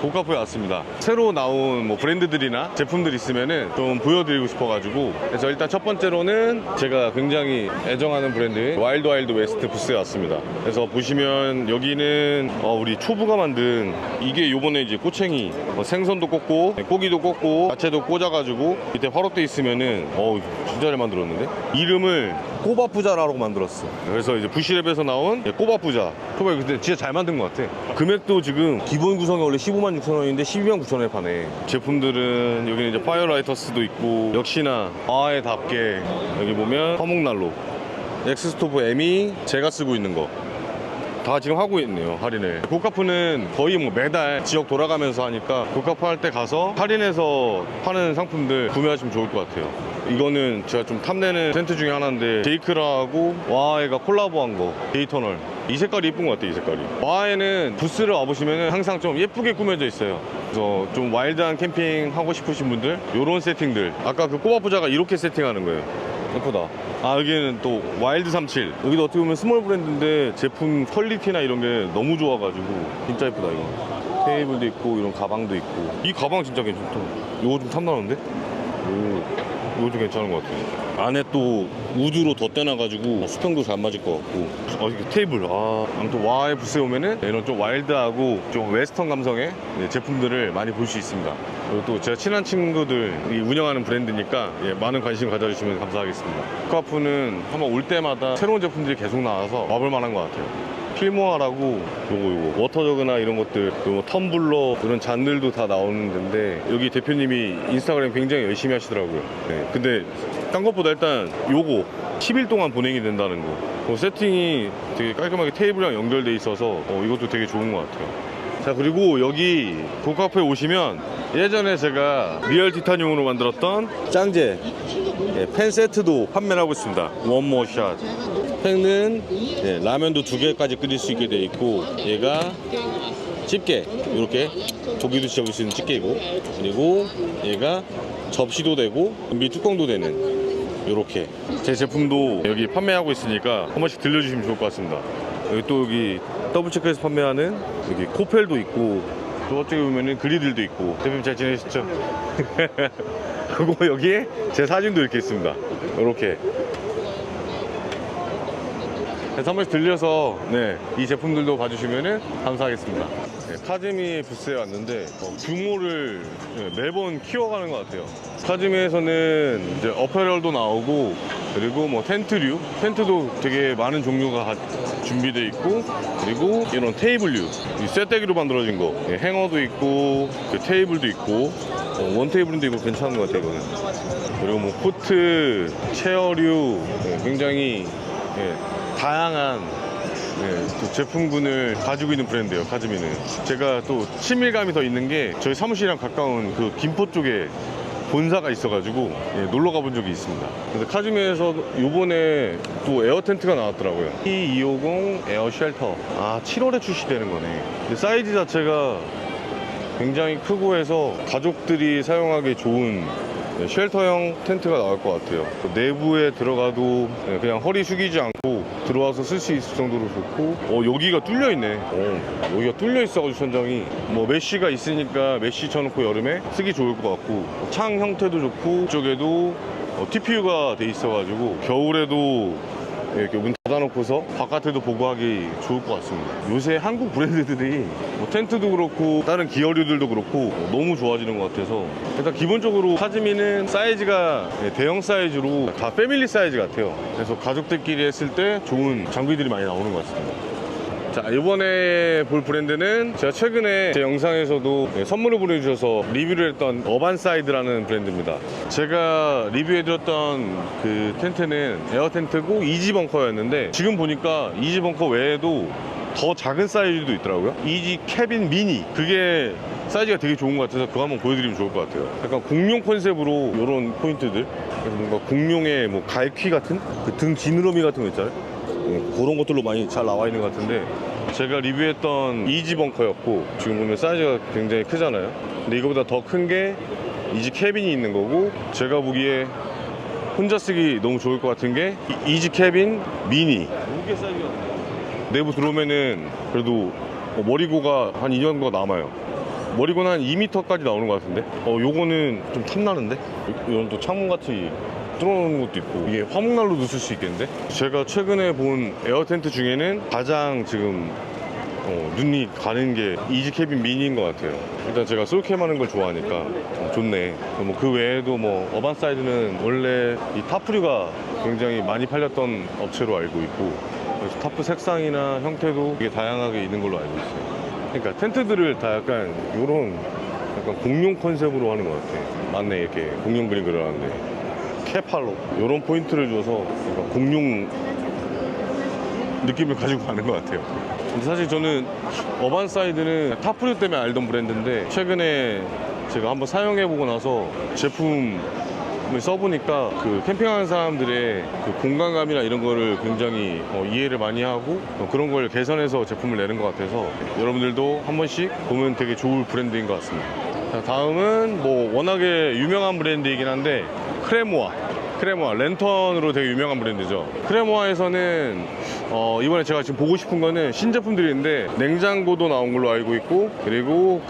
고카프에 왔습니다. 새로 나온 뭐 브랜드들이나 제품들 있으면은 좀 보여드리고 싶어가지고 그래서 일단 첫 번째로는 제가 굉장히 애정하는 브랜드 와일드 와일드 웨스트 부스에 왔습니다. 그래서 보시면 여기는 어, 우리 초부가 만든 이게 요번에 이제 꼬챙이 어, 생선도 꽂고 고기도 꽂고 야채도 꽂아가지고 밑에 화롯돼 있으면은 어 진짜 잘 만들었는데 이름을 꼬바부자라고 만들었어. 그래서 이제 부시랩에서 나온 꼬바부자. 정말 근데 진짜 잘 만든 것 같아. 금액도 지금 기본 구성이 원래 15만 6천 원인데 12만 9천 원에 파네. 제품들은 여기는 이제 파이어라이터스도 있고 역시나 아에답게 여기 보면 화목난로, 엑스스토브 M이 제가 쓰고 있는 거. 다 지금 하고 있네요 할인을 고카프는 거의 뭐 매달 지역 돌아가면서 하니까 고카프 할 때 가서 할인해서 파는 상품들 구매하시면 좋을 것 같아요 이거는 제가 좀 탐내는 텐트 중에 하나인데 제이크라하고 와에가 콜라보한 거 데이터널 이 색깔이 예쁜 것 같아요 이 색깔이 와에는 부스를 와보시면 항상 좀 예쁘게 꾸며져 있어요 그래서 좀 와일드한 캠핑 하고 싶으신 분들 이런 세팅들 아까 그 꼬바부자가 이렇게 세팅하는 거예요 예쁘다. 아 여기는 또 와일드 37. 여기도 어떻게 보면 스몰 브랜드인데 제품 퀄리티나 이런 게 너무 좋아가지고 진짜 예쁘다 이거. 테이블도 있고 이런 가방도 있고. 이 가방 진짜 괜찮다. 이거 좀 탐나는데? 오, 이것도 괜찮은 것 같아요. 안에 또 우드로 덧대놔가지고 수평도 잘 맞을 것 같고. 어, 이게 테이블. 아, 아무튼 와의 부스에 오면은 이런 좀 와일드하고 좀 웨스턴 감성의 네, 제품들을 많이 볼 수 있습니다. 그리고 또 제가 친한 친구들이 운영하는 브랜드니까 예, 많은 관심 가져주시면 감사하겠습니다. 코카프는 한번 올 때마다 새로운 제품들이 계속 나와서 와볼 만한 것 같아요. 필모아라고 요거 요거 워터저그나 이런 것들 뭐 텀블러 이런 잔들도 다 나오는 데인데 여기 대표님이 인스타그램 굉장히 열심히 하시더라고요. 네, 근데 딴 것보다 일단 요거 10일 동안 보냉이 된다는 거. 그 세팅이 되게 깔끔하게 테이블이랑 연결돼 있어서 어, 이것도 되게 좋은 것 같아요. 자 그리고 여기 고카페에 오시면 예전에 제가 리얼 티타늄으로 만들었던 짱제 예, 팬 세트도 판매를 하고 있습니다. 원모샷 팬은 예, 라면도 두 개까지 끓일 수 있게 되어 있고 얘가 집게 이렇게 고기도 접을 수 있는 집게이고 그리고 얘가 접시도 되고 준비 뚜껑도 되는 이렇게. 제 제품도 여기 판매하고 있으니까 한 번씩 들려주시면 좋을 것 같습니다. 여기 또 여기 더블체크에서 판매하는 여기 코펠도 있고 또 어떻게 보면은 그리들도 있고. 대표님 잘 지내셨죠? 그리고 여기에 제 사진도 이렇게 있습니다. 이렇게 그래서 한 번씩 들려서 네, 이 제품들도 봐주시면 감사하겠습니다. 네, 카즈미 부스에 왔는데 어, 규모를 네, 매번 키워가는 것 같아요. 카즈미에서는 이제 어페럴도 나오고 그리고 뭐 텐트류, 텐트도 되게 많은 종류가 가- 준비되어 있고 그리고 이런 테이블류, 이 쇠떼기로 만들어진 거, 예, 행어도 있고 그 테이블도 있고 어, 원 테이블인데 이거 괜찮은 것 같아요. 이거는. 그리고 뭐 코트, 체어류 예, 굉장히 예, 다양한 네, 또 제품군을 가지고 있는 브랜드예요 카즈미는. 제가 또 친밀감이 더 있는 게 저희 사무실이랑 가까운 그 김포 쪽에 본사가 있어가지고 예, 놀러 가본 적이 있습니다. 그래서 카즈미에서 요번에 또 에어 텐트가 나왔더라고요. T250 에어 쉘터. 아 7월에 출시되는 거네. 근데 사이즈 자체가 굉장히 크고 해서 가족들이 사용하기 좋은 네, 쉘터형 텐트가 나올 것 같아요. 그 내부에 들어가도 네, 그냥 허리 숙이지 않고 들어와서 쓸 수 있을 정도로 좋고, 어, 여기가 뚫려 있네. 어, 여기가 뚫려 있어가지고 천장이 뭐 메쉬가 있으니까 메쉬 쳐놓고 여름에 쓰기 좋을 것 같고, 창 형태도 좋고, 이쪽에도 어, TPU가 돼 있어가지고 겨울에도 이렇게 문 닫아놓고서 바깥에도 보고 하기 좋을 것 같습니다. 요새 한국 브랜드들이 뭐 텐트도 그렇고 다른 기어류들도 그렇고 너무 좋아지는 것 같아서 일단 기본적으로 카즈미는 사이즈가 예, 대형 사이즈로 다 패밀리 사이즈 같아요. 그래서 가족들끼리 했을 때 좋은 장비들이 많이 나오는 것 같습니다. 자 이번에 볼 브랜드는 제가 최근에 제 영상에서도 네, 선물을 보내주셔서 리뷰를 했던 어반사이드라는 브랜드입니다. 제가 리뷰해드렸던 그 텐트는 에어 텐트고 이지 벙커였는데 지금 보니까 이지 벙커 외에도 더 작은 사이즈도 있더라고요. 이지 캐빈 미니. 그게 사이즈가 되게 좋은 것 같아서 그거 한번 보여드리면 좋을 것 같아요. 약간 공룡 컨셉으로 이런 포인트들. 그래서 뭔가 공룡의 뭐 갈퀴 같은? 그 등 지느러미 같은 거 있잖아요. 예, 그런 것들로 많이 잘 나와 있는 것 같은데 제가 리뷰했던 이지 벙커였고 지금 보면 사이즈가 굉장히 크잖아요. 근데 이거보다 더 큰게 이지 캐빈이 있는 거고 제가 보기에 혼자 쓰기 너무 좋을 것 같은 게 이- 이지 캐빈 미니. 무게 사이즈가 내부 들어오면은 그래도 뭐 머리고가 한 2년 정도 남아요. 머리고는 한 2m까지 나오는 것 같은데? 어 요거는 좀 탐나는데? 이런 또 창문 같이 뚫어놓는 것도 있고 이게 화목난로도 쓸 수 있겠는데 제가 최근에 본 에어 텐트 중에는 가장 지금 어, 눈이 가는 게 이지 캐빈 미니인 것 같아요. 일단 제가 솔캠 하는 걸 좋아하니까 어, 좋네. 뭐 그 외에도 뭐 어반 사이드는 원래 이 타프류가 굉장히 많이 팔렸던 업체로 알고 있고 그래서 타프 색상이나 형태도 되게 다양하게 있는 걸로 알고 있어요. 그러니까 텐트들을 다 약간 이런 약간 공룡 컨셉으로 하는 것 같아. 맞네 이렇게 공룡 그림 그려놨는데 캐팔로 이런 포인트를 줘서 공룡 느낌을 가지고 가는 것 같아요. 근데 사실 저는 어반 사이드는 타프류 때문에 알던 브랜드인데 최근에 제가 한번 사용해보고 나서 제품을 써보니까 그 캠핑하는 사람들의 그 공간감이나 이런 거를 굉장히 어, 이해를 많이 하고 어, 그런 걸 개선해서 제품을 내는 것 같아서 여러분들도 한 번씩 보면 되게 좋을 브랜드인 것 같습니다. 자, 다음은 뭐 워낙에 유명한 브랜드이긴 한데 크레모아. 크레모아. 랜턴으로 되게 유명한 브랜드죠. 크레모아에서는 어, 이번에 제가 지금 보고 싶은 거는 신제품들인데 냉장고도 나온 걸로 알고 있고 그리고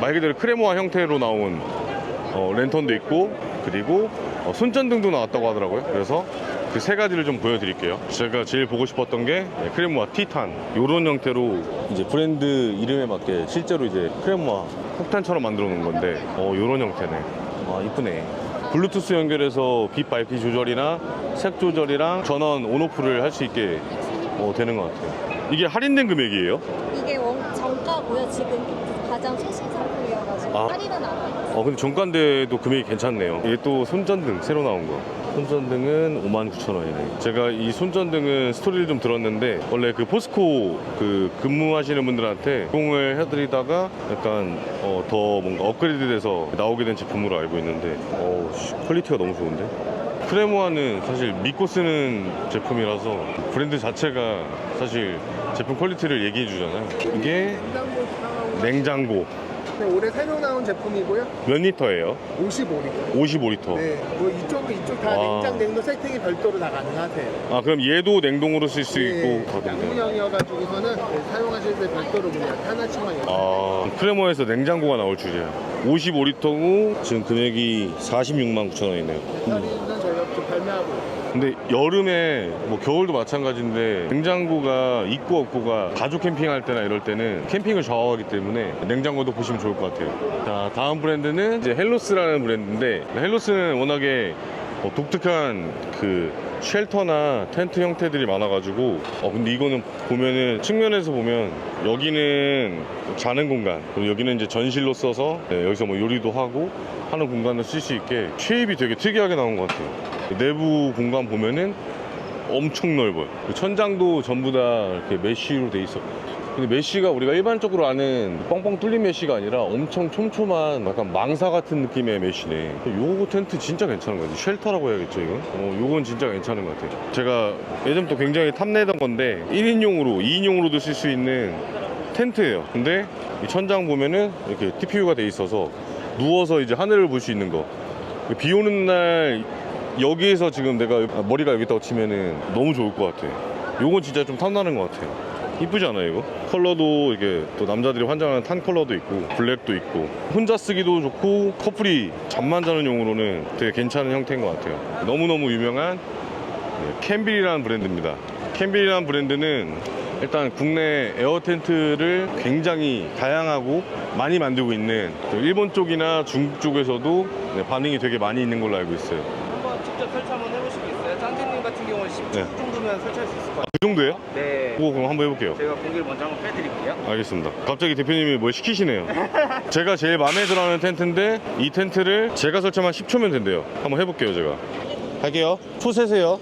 말 그대로 크레모아 형태로 나온 어, 랜턴도 있고 그리고 어, 손전등도 나왔다고 하더라고요. 그래서 그 세 가지를 좀 보여드릴게요. 제가 제일 보고 싶었던 게 네, 크레모아 티탄. 이런 형태로 이제 브랜드 이름에 맞게 실제로 이제 크레모아 폭탄처럼 만들어 놓은 건데 어 이런 형태네. 아 이쁘네 블루투스 연결해서 빛 밝기 조절이나 색 조절이랑 전원 온오프를 할 수 있게 어, 되는 것 같아요 이게 할인된 금액이에요? 이게 원 정가고요. 지금 가장 최신 상품이어가지고 아. 할인은 안 하고. 어 근데 정가인데도 금액이 괜찮네요. 이게 또 손전등 새로 나온 거. 손전등은 59,000원이네. 제가 이 손전등은 스토리를 좀 들었는데 원래 그 포스코 그 근무하시는 분들한테 공을 해드리다가 약간 어, 더 뭔가 업그레이드 돼서 나오게 된 제품으로 알고 있는데 어 퀄리티가 너무 좋은데? 크레모아는 사실 믿고 쓰는 제품이라서 브랜드 자체가 사실 제품 퀄리티를 얘기해 주잖아요. 이게 냉장고 네, 올해 새로 나온 제품이고요. 몇 리터예요? 55리터. 55리터 네, 뭐 이쪽 이쪽 다 아. 냉장 냉도 세팅이 별도로 다 가능하세요. 아 그럼 얘도 냉동으로 쓸수 있고 네, 하던데 양문형이어가지고서는 네, 사용하실 때 별도로 그냥 하나씩만 이렇게. 아 크레모에서 냉장고가 나올 줄이야 55리터고 지금 금액이 46만 9천 원이네요 발매하고 근데 여름에 뭐 겨울도 마찬가지인데 냉장고가 있고 없고가 가족 캠핑할 때나 이럴 때는 캠핑을 좌우하기 때문에 냉장고도 보시면 좋을 것 같아요. 자 다음 브랜드는 이제 헬로스라는 브랜드인데 헬로스는 워낙에 어, 독특한 그 쉘터나 텐트 형태들이 많아가지고 어 근데 이거는 보면은 측면에서 보면 여기는 자는 공간 그리고 여기는 이제 전실로 써서 네, 여기서 뭐 요리도 하고 하는 공간을 쓸 수 있게 쉐입이 되게 특이하게 나온 것 같아요. 내부 공간 보면은 엄청 넓어요. 그 천장도 전부 다 이렇게 메쉬로 돼 있어 근데 메쉬가 우리가 일반적으로 아는 뻥뻥 뚫린 메쉬가 아니라 엄청 촘촘한 약간 망사 같은 느낌의 메쉬네. 요거 텐트 진짜 괜찮은 것 같아요. 쉘터라고 해야겠죠 이건? 어, 요건 진짜 괜찮은 것 같아요. 제가 예전부터 굉장히 탐내던 건데 1인용으로 2인용으로도 쓸 수 있는 텐트예요. 근데 이 천장 보면은 이렇게 TPU가 돼 있어서 누워서 이제 하늘을 볼 수 있는 거비 오는 날 여기에서 지금 내가 머리가 여기 있다고 치면은 너무 좋을 것 같아. 요건 진짜 좀 탐나는 것 같아요. 이쁘지 않아요, 이거? 컬러도 이게 또 남자들이 환장하는 탄 컬러도 있고, 블랙도 있고, 혼자 쓰기도 좋고, 커플이 잠만 자는 용으로는 되게 괜찮은 형태인 것 같아요. 너무너무 유명한 네, 캠빌이라는 브랜드입니다. 캠빌이라는 브랜드는 일단 국내 에어 텐트를 굉장히 다양하고 많이 만들고 있는 또 일본 쪽이나 중국 쪽에서도 네, 반응이 되게 많이 있는 걸로 알고 있어요. 경우는 10초 네. 정도면 설치할 수 있을 것 같아요. 그 정도예요? 네. 그거 그럼 한번 해볼게요. 제가 공기를 먼저 한번 빼드릴게요. 알겠습니다. 갑자기 대표님이 뭘 시키시네요. 제가 제일 마음에 들어하는 텐트인데 이 텐트를 제가 설치하면 10초면 된대요. 한번 해볼게요, 제가. 할게요. 초 세세요.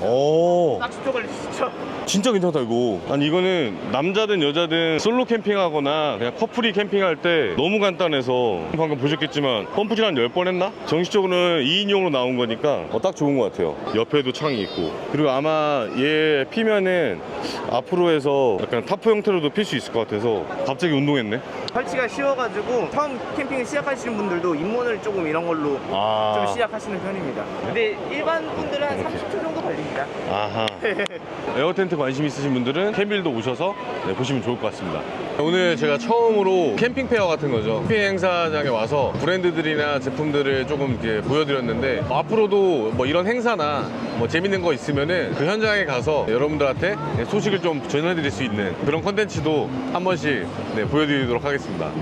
오. 어 낚시터 걸리 진짜. 괜찮다 이거 아니 이거는 남자든 여자든 솔로 캠핑하거나 그냥 커플이 캠핑할 때 너무 간단해서 방금 보셨겠지만 펌프질 한 10번 했나? 정식적으로는 2인용으로 나온 거니까 어, 딱 좋은 것 같아요 옆에도 창이 있고 그리고 아마 얘 피면은 앞으로 해서 약간 타프 형태로도 필 수 있을 것 같아서 갑자기 운동했네 설치가 쉬워가지고 처음 캠핑을 시작하시는 분들도 입문을 조금 이런 걸로 아 좀 시작하시는 편입니다. 근데 일반 분들은 한 30초 정도 걸립니다. 아하. 에어텐트 관심 있으신 분들은 캠빌도 오셔서 네, 보시면 좋을 것 같습니다. 오늘 제가 처음으로 캠핑 페어 같은 거죠. 캠핑 행사장에 와서 브랜드들이나 제품들을 조금 이렇게 보여드렸는데 뭐 앞으로도 뭐 이런 행사나 뭐 재밌는 거 있으면은 그 현장에 가서 여러분들한테 네, 소식을 좀 전해드릴 수 있는 그런 컨텐츠도 한 번씩 네, 보여드리도록 하겠습니다.